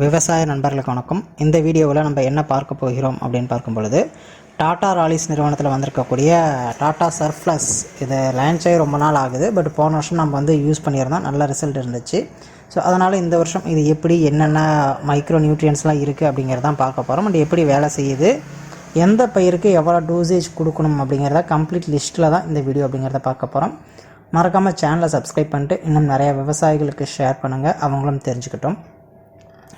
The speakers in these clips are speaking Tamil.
விவசாய நண்பர்களுக்கு வணக்கம். இந்த வீடியோவில் நம்ம என்ன பார்க்க போகிறோம் அப்படின்னு பார்க்கும் பொழுது டாடா ராலிஸ் நிறுவனத்தில் வந்திருக்கக்கூடிய டாடா சர்ப்ளஸ் இது லான்ச்சே ஆகி ரொம்ப நாள் ஆகுது. பட் போன வருஷம் நம்ம வந்து யூஸ் பண்ணியிருந்தோம். நல்ல ரிசல்ட் இருந்துச்சு. ஸோ அதனால் இந்த வருஷம் இது எப்படி என்னென்ன மைக்ரோ நியூட்ரியன்ஸ்லாம் இருக்குது அப்படிங்கிறதான் பார்க்க போகிறோம் அண்ட் எப்படி வேலை செய்யுது? எந்த பயிருக்கு எவ்வளோ டோசேஜ் கொடுக்கணும் அப்படிங்கிறத கம்ப்ளீட் லிஸ்ட்டில் தான் இந்த வீடியோ அப்படிங்கிறத பார்க்க போகிறோம் மறக்காமல் சேனலை சப்ஸ்கிரைப் பண்ணிட்டு இன்னும் நிறைய விவசாயிகளுக்கு ஷேர் பண்ணுங்கள் அவங்களும் தெரிஞ்சுக்கிட்டோம்.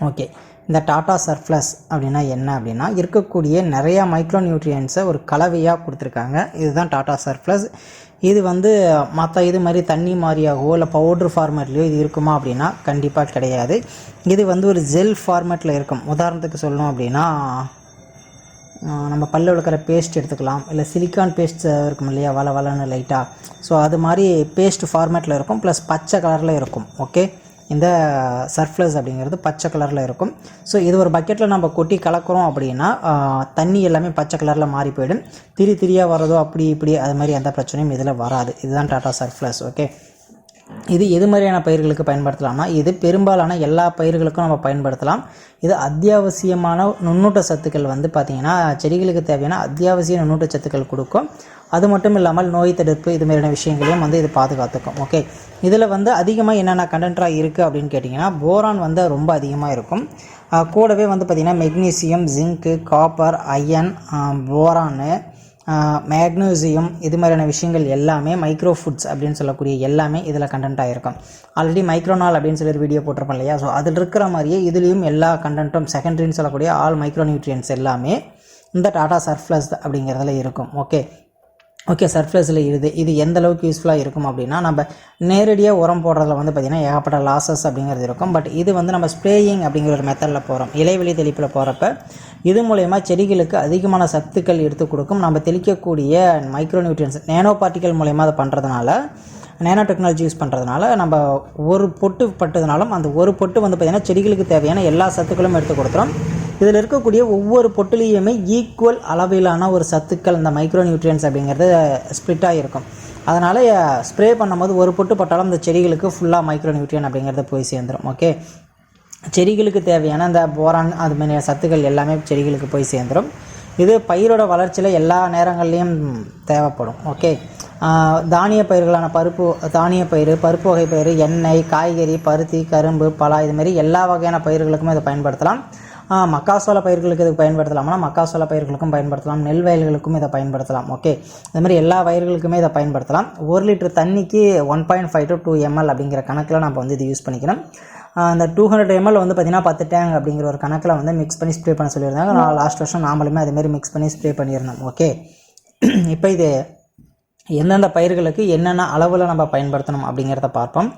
ஓகே. இந்த டாட்டா சர்ப்ளஸ் அப்படின்னா என்ன அப்படின்னா இருக்கக்கூடிய நிறையா மைக்ரோ நியூட்ரியன்ஸை ஒரு கலவையாக கொடுத்துருக்காங்க. இதுதான் டாட்டா சர்ப்ளஸ் இது வந்து மற்ற இது மாதிரி தண்ணி மாதிரியாகவோ இல்லை பவுட்ரு ஃபார்மேட்லேயோ இது இருக்குமா அப்படின்னா கண்டிப்பாக கிடையாது. இது வந்து ஒரு ஜெல் ஃபார்மேட்டில் இருக்கும். உதாரணத்துக்கு சொல்லணும் அப்படின்னா நம்ம பல்ல விளக்குற பேஸ்ட் எடுத்துக்கலாம். இல்லை சிலிக்கான் பேஸ்ட் இருக்கும் இல்லையா வள வளன்னு லைட்டாக ஸோ அது மாதிரி பேஸ்ட் ஃபார்மேட்டில் இருக்கும். ப்ளஸ் பச்சை கலரில் இருக்கும். ஓகே. இந்த சர்ஃப்ளஸ் அப்படிங்கிறது பச்சை கலரில் இருக்கும். ஸோ இது ஒரு பக்கெட்டில் நம்ம கொட்டி கலக்கிறோம் அப்படின்னா தண்ணி எல்லாமே பச்சை கலரில் மாறி போயிடும். திரி திரியாக வரதோ அப்படி இப்படி அது மாதிரி எந்த பிரச்சனையும் இதில் வராது. இதுதான் டாட்டா சர்ஃப்ளஸ் ஓகே இது எது மாதிரியான பயிர்களுக்கு பயன்படுத்தலாம்னா இது பெரும்பாலான எல்லா பயிர்களுக்கும் நம்ம பயன்படுத்தலாம். இது அத்தியாவசியமான நுண்ணூட்ட சத்துக்கள் வந்து பார்த்திங்கன்னா செடிகளுக்கு தேவையான அத்தியாவசிய நுண்ணூட்ட சத்துக்கள் கொடுக்கும். அது மட்டும் இல்லாமல் நோய் தடுப்பு இது மாதிரியான விஷயங்களையும் வந்து இது பாதுகாத்துக்கும். ஓகே இதில் வந்து அதிகமாக என்னென்ன கண்டென்ட்டாக இருக்குது அப்படின்னு கேட்டிங்கன்னா போரான் வந்து ரொம்ப அதிகமாக இருக்கும். கூடவே வந்து பார்த்திங்கன்னா magnesium zinc copper iron boron magnesium இது மாதிரியான விஷயங்கள் எல்லாமே மைக்ரோ ஃபுட்ஸ் அப்படின்னு சொல்லக்கூடிய எல்லாமே இதில் கண்டென்ட் ஆகிருக்கும் ஆல்ரெடி மைக்ரோனால் அப்படின்னு சொல்லி ஒரு வீடியோ போட்டிருப்போம் இல்லையா? ஸோ அதில் இருக்கிற மாதிரியே இதுலேயும் எல்லா கண்டென்ட்டும் செகண்டரின்னு சொல்லக்கூடிய ஆல் மைக்ரோ நியூட்ரியன்ஸ் எல்லாமே இந்த டாடா சர்ஃப்ளஸ் அப்படிங்கிறதுல இருக்கும். ஓகே ஓகே சர்ஃப்ளஸில் இது இது எந்த அளவுக்கு யூஸ்ஃபுல்லாக இருக்கும் அப்படின்னா நம்ம நேரடியாக உரம் போடுறதுல வந்து பார்த்திங்கன்னா ஏகப்பட்ட லாசஸ் அப்படிங்கிறது இருக்கும். பட் இது வந்து நம்ம ஸ்ப்ரேயிங் அப்படிங்கிற ஒரு மெத்தடில் போகிறோம் இலைவெளி தெளிப்பில் போகிறப்ப இது மூலயமா செடிகளுக்கு அதிகமான சத்துக்கள் எடுத்து கொடுக்கும். நம்ம தெளிக்கக்கூடிய மைக்ரோ நியூட்ரியன்ஸ் நேனோ பார்ட்டிகல் மூலயமா அதை பண்ணுறதுனால நேனோ டெக்னாலஜி யூஸ் பண்ணுறதுனால நம்ம ஒரு பொட்டு பட்டதுனாலும் அந்த ஒரு பொட்டு வந்து பார்த்திங்கன்னா செடிகளுக்கு தேவையான எல்லா சத்துக்களும் எடுத்து கொடுத்துரும். இதில் இருக்கக்கூடிய ஒவ்வொரு பொட்டுலேயுமே ஈக்குவல் அளவிலான ஒரு சத்துக்கள் இந்த மைக்ரோ நியூட்ரியன்ஸ் அப்படிங்கிறது ஸ்ப்ளிட்டாக இருக்கும் அதனால் ஸ்ப்ரே பண்ணும்போது ஒரு பொட்டு பட்டாலும் இந்த செடிகளுக்கு ஃபுல்லாக மைக்ரோ நியூட்ரியன் அப்படிங்கிறத போய் சேர்ந்துடும் ஓகே செடிகளுக்கு தேவையான அந்த போரான் அது மாதிரி சத்துக்கள் எல்லாமே செடிகளுக்கு போய் சேர்ந்துடும் இது பயிரோட வளர்ச்சியில் எல்லா நேரங்கள்லேயும் தேவைப்படும் ஓகே தானிய பயிர்களான பருப்பு தானிய பயிர் பருப்பு வகை பயிர் எண்ணெய் காய்கறி பருத்தி கரும்பு பலா இதுமாரி எல்லா வகையான பயிர்களுக்குமே இதை பயன்படுத்தலாம். மக்காசோள பயிர்களுக்கு இதுக்கு பயன்படுத்தலாம்னா மக்காசோள பயிர்களுக்கும் பயன்படுத்தலாம். நெல் வயல்களுக்கும் இதை பயன்படுத்தலாம். ஓகே. இது மாதிரி எல்லா வயல்களுக்குமே இதை பயன்படுத்தலாம். ஒரு லிட்டர் தண்ணிக்கு one point five to two ML அப்படிங்கிற கணக்கில் நம்ம வந்து இது யூஸ் பண்ணிக்கணும். அந்த டூ ஹண்ட்ரட் எம்எல் வந்து பார்த்திங்கன்னா பத்து டேங் அப்படிங்கிற ஒரு கணக்கில் வந்து மிக்ஸ் பண்ணி ஸ்ப்ரே பண்ண சொல்லியிருந்தாங்க. நான் லாஸ்ட் வருஷம் நாமளுமே அதேமாரி மிக்ஸ் பண்ணி ஸ்ப்ரே பண்ணியிருந்தோம். ஓகே. இப்போ இது எந்தெந்த பயிர்களுக்கு என்னென்ன அளவில் நம்ம பயன்படுத்தணும் அப்படிங்கிறத பார்ப்போம்.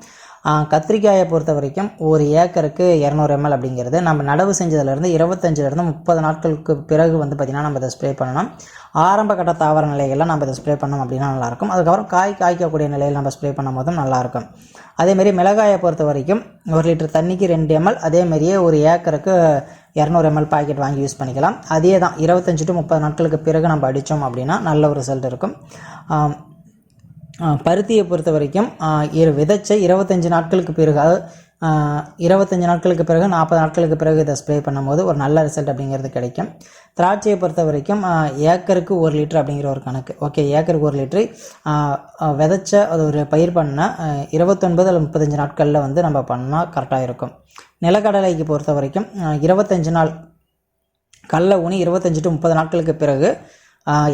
கத்திரிக்காயை பொறுத்த வரைக்கும் ஒரு ஏக்கருக்கு இரநூறு எம்எல் அப்படிங்கிறது. நம்ம நடவு செஞ்சதுலேருந்து இருபத்தஞ்சிலேருந்து முப்பது நாட்களுக்கு பிறகு வந்து பார்த்திங்கன்னா நம்ம இதை ஸ்ப்ரே பண்ணணும். ஆரம்ப கட்ட தாவர நிலைகளில் நம்ம இதை ஸ்ப்ரே பண்ணோம் அப்படின்னா நல்லாயிருக்கும். அதுக்கப்புறம் காய் காய்க்கக்கூடிய நிலையில் நம்ம ஸ்ப்ரே பண்ணும் போதும் நல்லாயிருக்கும் அதேமாரி மிளகாயை பொறுத்த வரைக்கும் ஒரு லிட்டர் தண்ணிக்கு ரெண்டு எம்எல் அதேமாரியே ஒரு ஏக்கருக்கு இரநூறு எம்எல் பாக்கெட் வாங்கி யூஸ் பண்ணிக்கலாம். அதே தான் இருபத்தஞ்சி டு முப்பது நாட்களுக்கு பிறகு நம்ம அடித்தோம் அப்படின்னா நல்ல ஒரு ரிசல்ட் இருக்கும். பருத்தியை பொறுத்த வரைக்கும் இரு விதைச்ச இருபத்தஞ்சி நாட்களுக்கு பிறகு அதாவது இருபத்தஞ்சி நாட்களுக்கு பிறகு நாற்பது நாட்களுக்கு பிறகு இதை ஸ்ப்ரே பண்ணும்போது ஒரு நல்ல ரிசல்ட் அப்படிங்கிறது கிடைக்கும். திராட்சையை பொறுத்த வரைக்கும் ஏக்கருக்கு ஒரு லிட்டர் அப்படிங்கிற ஒரு கணக்கு. ஓகே ஏக்கருக்கு ஒரு லிட்டரு. விதைச்ச அது ஒரு பயிர் பண்ண இருபத்தொன்பது அல்லது முப்பத்தஞ்சு நாட்களில் வந்து நம்ம பண்ணால் கரெக்டாக இருக்கும். நிலக்கடலைக்கு பொறுத்த வரைக்கும் இருபத்தஞ்சு நாள் கடல ஊனி இருபத்தஞ்சி டு முப்பது நாட்களுக்கு பிறகு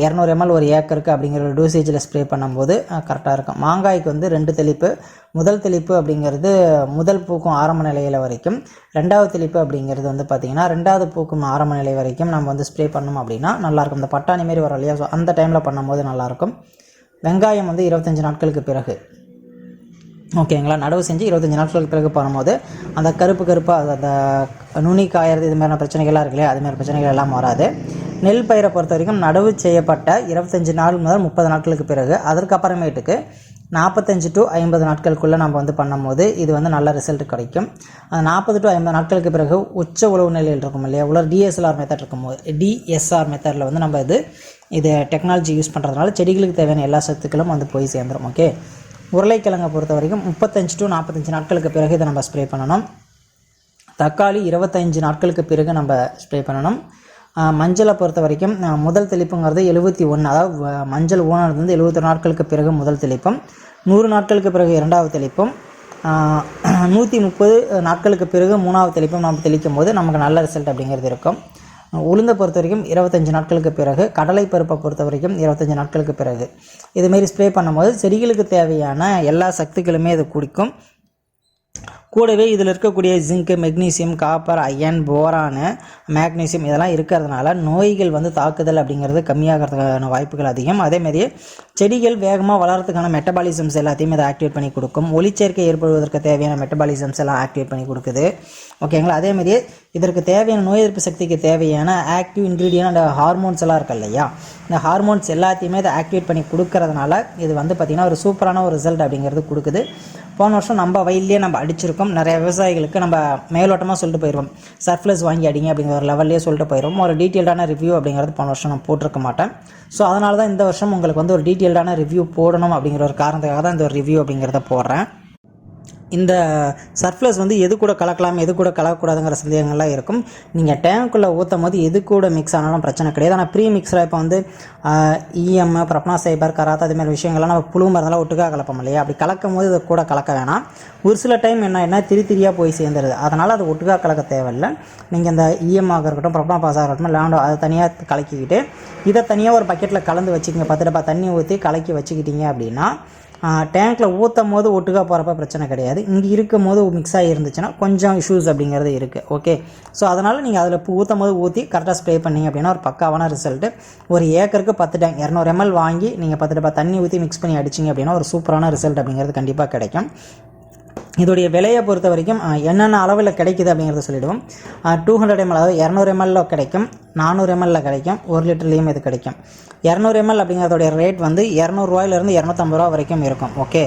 இரநூறு எம்எல் ஒரு ஏக்கருக்கு அப்படிங்கிற ஒரு டூசேஜில் ஸ்ப்ரே பண்ணும்போது கரெக்டாக இருக்கும். மாங்காய்க்கு வந்து ரெண்டு தெளிப்பு. முதல் தெளிப்பு அப்படிங்கிறது முதல் பூக்கும் ஆரம்ப நிலையில் வரைக்கும். ரெண்டாவது தெளிப்பு அப்படிங்கிறது வந்து பார்த்திங்கன்னா ரெண்டாவது பூக்கும் ஆரம்ப நிலை வரைக்கும் நம்ம வந்து ஸ்ப்ரே பண்ணோம் அப்படின்னா நல்லாயிருக்கும் இந்த பட்டாணி மாரி வரும் இல்லையா? ஸோ அந்த டைமில் பண்ணும்போது நல்லாயிருக்கும் வெங்காயம் வந்து இருபத்தஞ்சி நாட்களுக்கு பிறகு. ஓகேங்களா நடவு செஞ்சு இருபத்தஞ்சி நாட்களுக்கு பிறகு பண்ணும்போது அந்த கருப்பு கருப்பாக அந்த நுனி காயறது இது மாதிரியான பிரச்சனைகள்லாம் இருக்கு இல்லையா? அதுமாதிரி பிரச்சனைகள் எல்லாம் வராது. நெல் பயிரை பொறுத்த வரைக்கும் நடவு செய்யப்பட்ட இருபத்தஞ்சி நாள் முதல் முப்பது நாட்களுக்கு பிறகு அதற்கப்புறமேட்டுக்கு நாற்பத்தஞ்சு டு ஐம்பது நாட்களுக்குள்ளே நம்ம வந்து பண்ணும்போது இது வந்து நல்ல ரிசல்ட் கிடைக்கும். அந்த நாற்பது டு ஐம்பது நாட்களுக்கு பிறகு உச்ச உழவு நிலையில் இருக்கும் இல்லையா? உலர் டிஎஸ்எல்ஆர் மெத்தட் இருக்கும்போது டிஎஸ்ஆர் மெத்தடில் வந்து நம்ம இது இது டெக்னாலஜி யூஸ் பண்ணுறதுனால செடிகளுக்கு தேவையான எல்லா சத்துக்களும் வந்து போய் சேர்ந்துடும் ஓகே உருளைக்கிழங்கை பொறுத்த வரைக்கும் முப்பத்தஞ்சு டு நாற்பத்தஞ்சு நாட்களுக்கு பிறகு இதை நம்ம ஸ்ப்ரே பண்ணணும். தக்காளி இருபத்தஞ்சு நாட்களுக்கு பிறகு நம்ம ஸ்ப்ரே பண்ணணும். மஞ்சளை பொறுத்த வரைக்கும் முதல் தெளிப்புங்கிறது எழுபத்தி ஒன்று அதாவது மஞ்சள் ஊனது வந்து எழுபத்தி நாட்களுக்கு பிறகு முதல் தெளிப்பும் நூறு நாட்களுக்கு பிறகு இரண்டாவது தெளிப்பும் நூற்றி முப்பது நாட்களுக்கு பிறகு மூணாவது தெளிப்பும் நம்ம தெளிக்கும் போது நமக்கு நல்ல ரிசல்ட் அப்படிங்கிறது இருக்கும். உளுந்தை பொறுத்த வரைக்கும் இருபத்தஞ்சு நாட்களுக்கு பிறகு கடலை பருப்பை பொறுத்த வரைக்கும் இருபத்தஞ்சு நாட்களுக்கு பிறகு. இதுமாரி ஸ்ப்ரே பண்ணும்போது செடிகளுக்கு தேவையான எல்லா சக்திகளுமே இது குடிக்கும். கூடவே இதில் இருக்கக்கூடிய zinc magnesium copper iron boron magnesium இதெல்லாம் இருக்கிறதுனால நோய்கள் வந்து தாக்குதல் அப்படிங்கிறது கம்மியாகிறதுக்கான வாய்ப்புகள் அதிகம். அதேமாதிரி செடிகள் வேகமாக வளர்கிறதுக்கான மெட்டபாலிசம்ஸ் எல்லாத்தையும் இதை ஆக்டிவேட் பண்ணி கொடுக்கும். ஒளிச்சேர்க்கை ஏற்படுவதற்கு தேவையான மெட்டபாலிசம்ஸ் எல்லாம் ஆக்டிவேட் பண்ணி கொடுக்குது. ஓகேங்களா அதேமாதிரி இதற்கு தேவையான நோய் எதிர்ப்பு சக்திக்கு தேவையான ஆக்டிவ் இன்க்ரீடியன்ட் அண்ட் ஹார்மோன்ஸ் எல்லாம் இருக்கு இல்லையா? இந்த ஹார்மோன்ஸ் எல்லாத்தையுமே இதை ஆக்டிவேட் பண்ணி கொடுக்கறதுனால இது வந்து பார்த்திங்கன்னா ஒரு சூப்பரான ஒரு ரிசல்ட் அப்படிங்கிறது கொடுக்குது. போன வருஷம் நம்ம வயல்லையே நம்ம அடிச்சிருக்கோம். நிறைய விவசாயிகளுக்கு நம்ம மேலோட்டமாக சொல்லிட்டு போயிடுவோம் சர்ப்ளஸ் வாங்கி அடிங்க அப்படிங்கிற ஒரு லெவல்லே சொல்லிட்டு போயிடுவோம் ஒரு டீட்டெயில்டான ரிவ்யூ அப்படிங்கிறது போன வருஷம் நான் போட்டிருக்க மாட்டேன். ஸோ அதனால தான் இந்த வருஷம் உங்களுக்கு வந்து ஒரு டீட்டெயில்டான ரிவ்யூ போடணும் அப்படிங்கிற ஒரு காரணத்துக்காக தான் இந்த ஒரு ரிவ்யூ அப்படிங்கிறத போடுறேன். இந்த சர்ஃப்ளஸ் வந்து எது கூட கலக்கலாம் எது கூட கலக்கக்கூடாதுங்கிற சந்தேகங்கள்லாம் இருக்கும். நீங்கள் டேங்க்குள்ளே ஊற்றும் போது எது கூட மிக்ஸ் ஆனாலும் பிரச்சனை கிடையாது. ஆனால் ப்ரீ மிக்ஸில் இப்போ வந்து இஎம் பிரப்னா சைபர் கராத்தா அதுமாதிரி விஷயங்கள்லாம் நம்ம புழு மருந்தெல்லாம் ஒட்டுக்கா கலப்போம் இல்லையா? அப்படி கலக்கும் போது இதை கூட கலக்க வேணாம். ஒரு சில டைம் என்ன என்ன திரி திரியாக போய் சேர்ந்துருது. அதனால் அது ஒட்டுக்கா கலக்க தேவையில்லை. நீங்கள் இந்த இஎம் இருக்கட்டும் பிரப்னா பாஸாக இருக்கட்டும் லேண்டோ அதை தனியாக கலக்கிக்கிட்டு இதை தனியாக ஒரு பக்கெட்டில் கலந்து வச்சுக்கிங்க. பத்து டப்பா தண்ணி ஊற்றி கலக்கி வச்சுக்கிட்டீங்க அப்படின்னா டேங்க்கில் ஊற்றும் போது ஒட்டுக்கா போகிறப்ப பிரச்சனை கிடையாது. இங்கே இருக்கும் போது மிக்ஸ் ஆகி இருந்துச்சுன்னா கொஞ்சம் இஷ்யூஸ் அப்படிங்கிறது இருக்குது ஓகே ஸோ அதனால் நீங்கள் அதில் ஊற்றும் போது ஊற்றி கரெக்டாக ஸ்ப்ரே பண்ணிங்க அப்படின்னா ஒரு பக்காவான ரிசல்ட்டு ஒரு ஏக்கருக்கு பத்து டேங்க் இரநூறு எம்எல் வாங்கி நீங்கள் பத்து டப்பா தண்ணி ஊற்றி மிக்ஸ் பண்ணி அடிச்சிங்க அப்படின்னா ஒரு சூப்பரான ரிசல்ட் அப்படிங்கிறது கண்டிப்பாக கிடைக்கும். இதோடைய விலையை பொறுத்த வரைக்கும் என்னென்ன அளவில் கிடைக்குது அப்படிங்கிறத சொல்லிவிடுவோம் டூ ஹண்ட்ரட் எம்எல் அதாவது இரநூறு எம்எல்ல கிடைக்கும் நானூறு எம்எல்ல கிடைக்கும் ஒரு லிட்டர்லேயும் இது கிடைக்கும். இரநூறு எம்எல் அப்படிங்கிறதோடைய ரேட் வந்து இரநூறுவாயிலிருந்து இரநூத்தம்பது ரூபா வரைக்கும் இருக்கும் ஓகே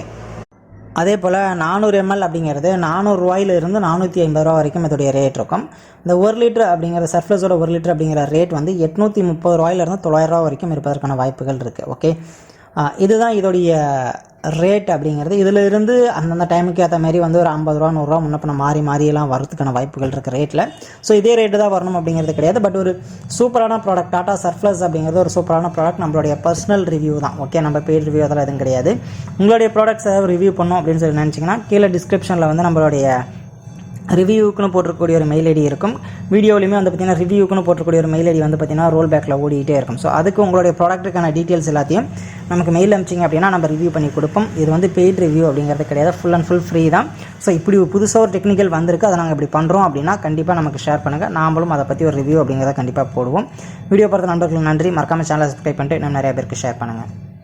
அதே போல் நானூறு எம்எல் அப்படிங்கிறது நானூறுரூவாயிலிருந்து நானூற்றி ஐம்பது ரூபா வரைக்கும் இதோடைய ரேட் இருக்கும். இந்த ஒரு லிட்டர் அப்படிங்கிற சர்ஃப்ளஸோட ஒரு லிட்டர் அப்படிங்கிற ரேட் வந்து எட்நூற்றி முப்பது ரூபாயிலிருந்து தொள்ளாயிரம் ரூபா வரைக்கும் இருப்பதற்கான வாய்ப்புகள் இருக்குது ஓகே இதுதான் இதோடைய ரேட் அப்படிங்கிறது இதில் இருந்து அந்தந்த டைமுக்கு ஏற்ற மாதிரி வந்து ஒரு ஐம்பது ரூபா நூறுரூவா முன்னப்பின மாறி மாறியெல்லாம் வரதுக்கான வாய்ப்புகள் இருக்குது ரேட்டில் ஸோ இதே ரேட்டு தான் வரணும் அப்படிங்கிறது கிடையாது. பட் ஒரு சூப்பரான ப்ராடக்ட் டாடா சர்ஃப்ளஸ் அப்படிங்கிறது ஒரு சூப்பரான ப்ராடக்ட் நம்மளுடைய பர்சனல் ரிவ்யூ தான். ஓகே நம்ம பெய்ட் ரிவ்யூ அதெல்லாம் எதுவும் கிடையாது. உங்களுடைய ப்ராடக்ட்ஸ் ஏதாவது ரிவ்யூ பண்ணோம் அப்படின்னு சொல்லி நினச்சிங்கன்னா கீழே டிஸ்கிரிப்ஷனில் வந்து நம்மளுடைய ரிவ்யூக்குன்னு போட்டிருக்கக்கூடிய ஒரு மெயில் ஐடி இருக்கும். வீடியோலையுமே வந்து பார்த்தீங்கன்னா ரிவ்யூக்குன்னு போட்டிருக்கக்கூடிய ஒரு மெயில் ஐடி வந்து பார்த்திங்கன்னா ரோல் பேக்கில் ஓடிக்கிட்டே இருக்கும். ஸோ அதுக்கு உங்களுடைய ப்ராடக்ட்டுக்கான டீட்டெயில்ஸ் எல்லாத்தையும் நமக்கு மெயில் அனுப்பிச்சிங்க அப்படின்னா நம்ம ரிவ்யூ பண்ணி கொடுப்போம். இது வந்து பெய்ட் ரிவ்யூ அப்படிங்கிறது கிடையாது. ஃபுல் அண்ட் ஃபுல் ஃப்ரீ தான். ஸோ இப்படி புதுசாக ஒரு டெக்னிக்கல் வந்திருக்கு. அதை நாங்கள் இப்படி பண்ணுறோம் அப்படின்னா கண்டிப்பாக நமக்கு ஷேர் பண்ணுங்கள் நாமளும் அதை பற்றி ஒரு ரிவ்யூ அப்படிங்கிறத கண்டிப்பாக போடுவோம். வீடியோ பார்த்த நண்பர்களுக்கு நன்றி. மறக்காமல் சேனலை சப்ஸ்கிரைப் பண்ணிட்டு இன்னும் நிறைய பேருக்கு ஷேர் பண்ணுங்கள்